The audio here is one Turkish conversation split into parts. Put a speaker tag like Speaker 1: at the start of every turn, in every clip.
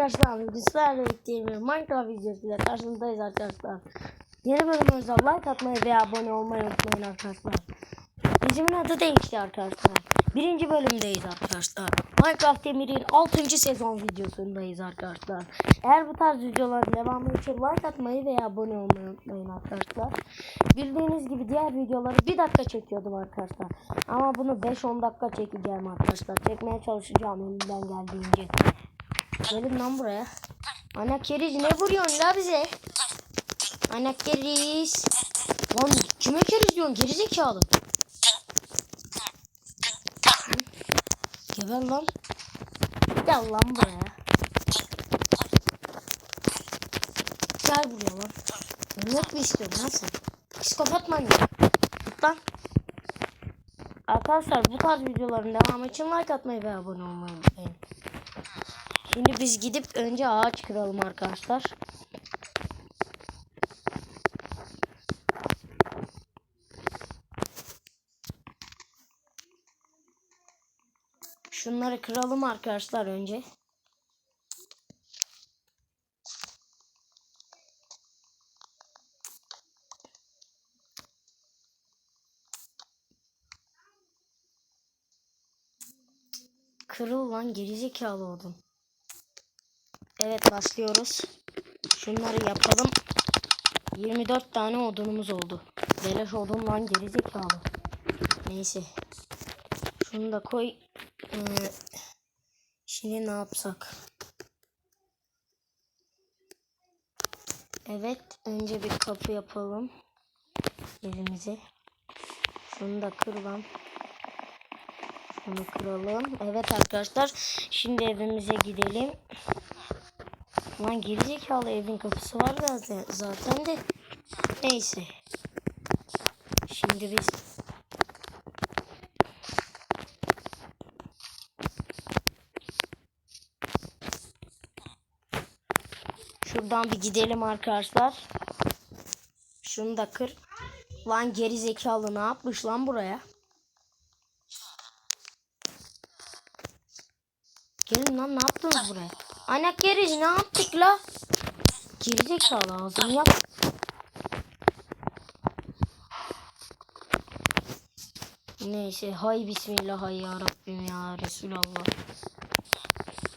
Speaker 1: arkadaşlar. Bizlerle birlikte bir Minecraft videosuyla karşınızdayız arkadaşlar. Yeni bölümümüze like atmayı ve abone olmayı unutmayın arkadaşlar. Dizinin adı değişti arkadaşlar. Birinci bölümdeyiz arkadaşlar. Minecraft Demir'in 6. sezon videosundayız arkadaşlar. Eğer bu tarz videoların devamı için like atmayı ve abone olmayı unutmayın arkadaşlar. Bildiğiniz gibi diğer videoları 1 dakika çekiyordum arkadaşlar. Ama bunu 5-10 dakika çekeceğim arkadaşlar. Çekmeye çalışacağım elimden geldiğince. Gelin lan buraya. Ana keriz ne vuruyorsun la bize? Ana keriz. Lan kime keriz diyorsun gerizekalı? Geber lan. Gel lan buraya. Gel buraya lan. Ölmek mi istiyorsun lan sen? Psikopat manyak. Git lan. Arkadaşlar bu tarz videoların devamı için like atmayı ve abone olmayı unutmayın. Şimdi biz gidip önce ağaç kıralım arkadaşlar. Şunları kıralım arkadaşlar önce. Kırıl lan gerizekalı oldun. Evet başlıyoruz. Şunları yapalım. 24 tane odunumuz oldu. Beleş odun lan gerizekalı. Neyse. Şunu da koy. Ee, şimdi ne yapsak? Evet. Önce bir kapı yapalım. Evimize. Şunu da kır lan. Şunu kıralım. Evet arkadaşlar. Şimdi evimize gidelim. Lan gerizekalı evin kapısı var zaten, zaten de. Neyse. Şimdi biz Şuradan bir gidelim arkadaşlar. Şunu da kır. Lan gerizekalı ne yapmış lan buraya? Gelin lan ne yaptınız buraya? Anak geriz ne yaptık la? Gerizekalı ağzını yap. Neyse hay bismillah hay ya Rabbim ya Resulallah.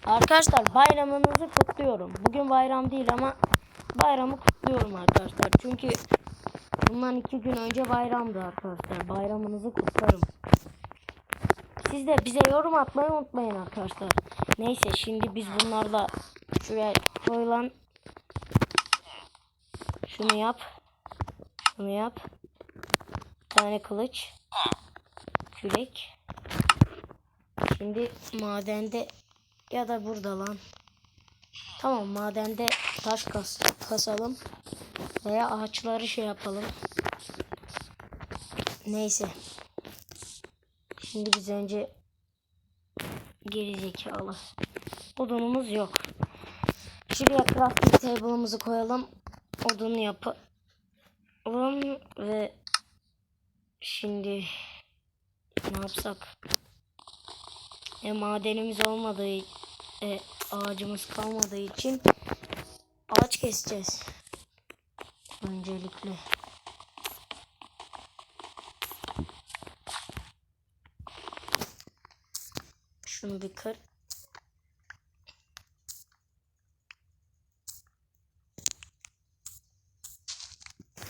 Speaker 1: Arkadaşlar bayramınızı kutluyorum. Bugün bayram değil ama bayramı kutluyorum arkadaşlar. Çünkü bundan iki gün önce bayramdı arkadaşlar. Bayramınızı kutlarım. Siz de bize yorum atmayı unutmayın arkadaşlar. Neyse şimdi biz bunlarla şuraya koyulan şunu yap. Şunu yap. Bir tane kılıç. Kürek. Şimdi madende ya da burada lan. Tamam madende taş kas kasalım. Veya ağaçları şey yapalım. Neyse. Şimdi biz önce gerizekalı. Odunumuz yok. Şuraya crafting table'ımızı koyalım. Odunu yapalım. Ve şimdi ne yapsak? E, madenimiz olmadığı e, ağacımız kalmadığı için ağaç keseceğiz. Öncelikle. Şunu bir kır.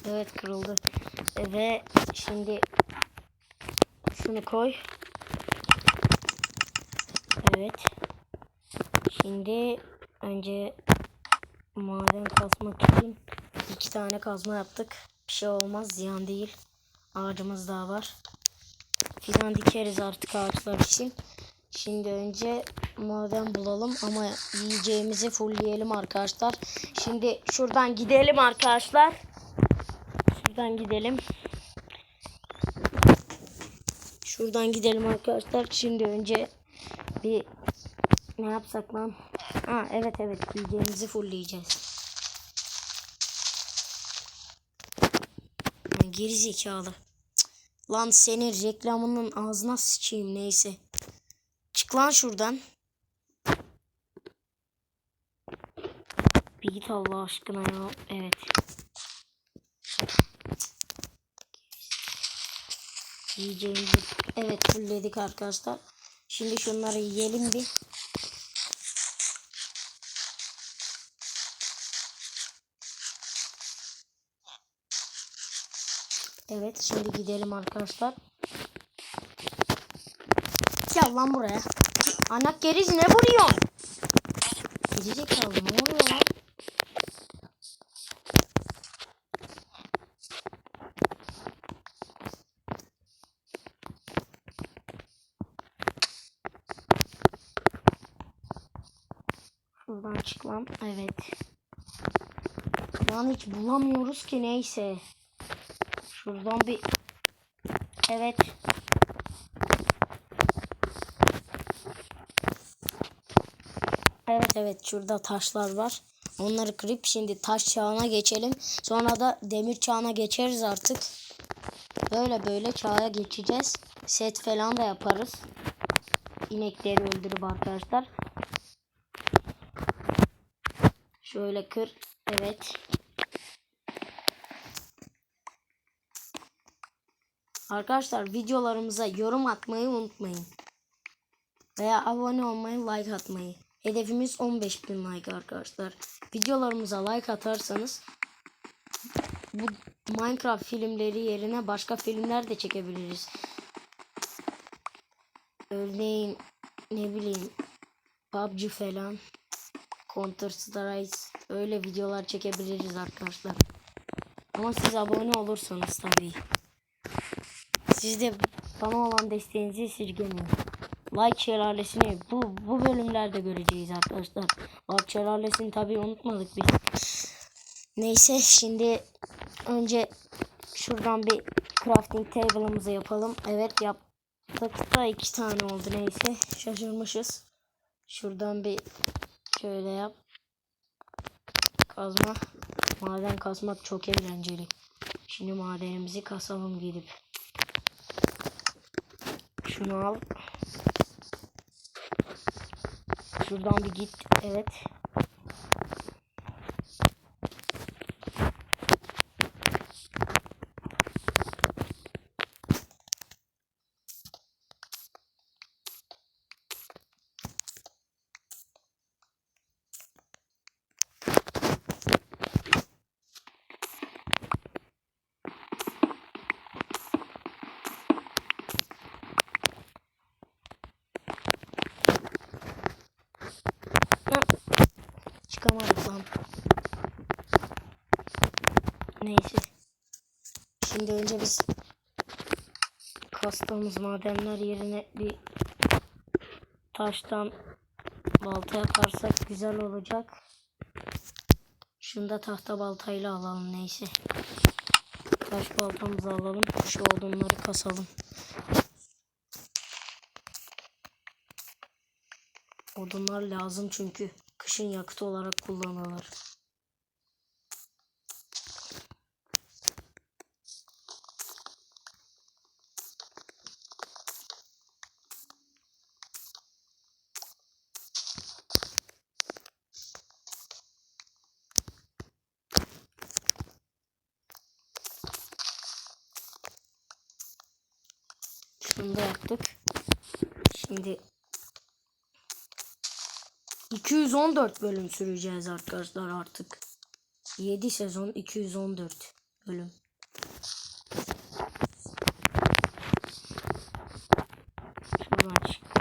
Speaker 1: Evet kırıldı. E, Ve şimdi şunu koy. Evet. Şimdi önce maden kazmak için iki tane kazma yaptık. Bir şey olmaz ziyan değil. Ağacımız daha var. Fidan dikeriz artık ağaçlar için. Şimdi önce maden bulalım ama yiyeceğimizi fullleyelim arkadaşlar. Şimdi şuradan gidelim arkadaşlar. Şuradan gidelim. Şuradan gidelim arkadaşlar. Şimdi önce bir ne yapsak lan? Ha evet evet yiyeceğimizi fullleyeceğiz. Geri zekalı. Lan senin reklamının ağzına sıçayım neyse. Çık lan şuradan. Bir git Allah aşkına ya. Evet. Yiyeceğimizi evet fullledik arkadaşlar. Şimdi şunları yiyelim bir. Evet şimdi gidelim arkadaşlar. Gel lan buraya. Anak geriz ne vuruyorsun? Gerizekalı ne oluyor lan? Şuradan çık lan. Evet. Lan hiç bulamıyoruz ki neyse. Şuradan bir... Evet. Evet evet şurada taşlar var. Onları kırıp şimdi taş çağına geçelim. Sonra da demir çağına geçeriz artık. Böyle böyle çağa geçeceğiz. Set falan da yaparız. İnekleri öldürüp arkadaşlar. Şöyle kır. Evet. Arkadaşlar videolarımıza yorum atmayı unutmayın. Veya abone olmayı, like atmayı. Hedefimiz 15.000 like arkadaşlar. Videolarımıza like atarsanız bu Minecraft filmleri yerine başka filmler de çekebiliriz. Örneğin ne bileyim PUBG falan Counter Strike öyle videolar çekebiliriz arkadaşlar. Ama siz abone olursanız tabii. Siz de bana olan desteğinizi esirgemeyin. Like şelalesini bu, bu bölümlerde göreceğiz arkadaşlar. Like şelalesini tabii unutmadık biz. Neyse şimdi önce şuradan bir crafting table'ımızı yapalım. Evet yaptık da iki tane oldu neyse. Şaşırmışız. Şuradan bir şöyle yap. Kazma. Maden kazmak çok eğlenceli. Şimdi madenimizi kasalım gidip. Şunu al. Şuradan bir git. Evet. Çıkamadık lan. Neyse. Şimdi önce biz kastığımız madenler yerine bir taştan balta yaparsak güzel olacak. Şunu da tahta baltayla alalım neyse. Taş baltamızı alalım. Şu odunları kasalım. Odunlar lazım çünkü kışın yakıt olarak kullanılır. Şunu da yaptık. Şimdi 214 bölüm süreceğiz arkadaşlar artık. 7 sezon 214 bölüm. Şuradan çık.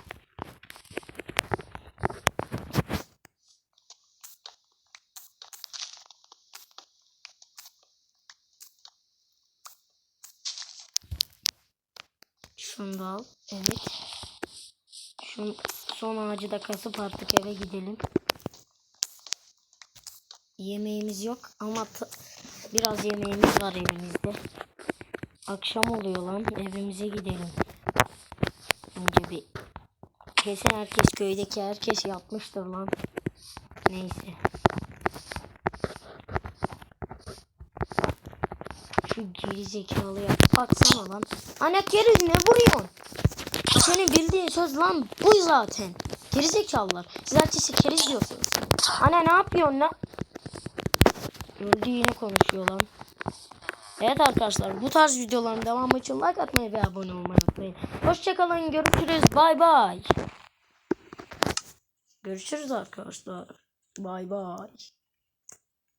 Speaker 1: Şunu da al. Evet. Şu son ağacı da kasıp artık eve gidelim. Yemeğimiz yok ama biraz yemeğimiz var elimizde. Akşam oluyor lan evimize gidelim. Önce bir kesin herkes köydeki herkes yapmıştır lan. Neyse. Geri zekalıya baksana lan. Ana keriz ne vuruyorsun? Senin bildiğin söz lan bu zaten. Gerizekalılar. Siz herkese keriz diyorsunuz. Ana ne yapıyorsun lan? Öldü yine konuşuyor lan. Evet arkadaşlar bu tarz videoların devamı için like atmayı ve abone olmayı unutmayın. Hoşçakalın görüşürüz bay bay. Görüşürüz arkadaşlar. Bay bay.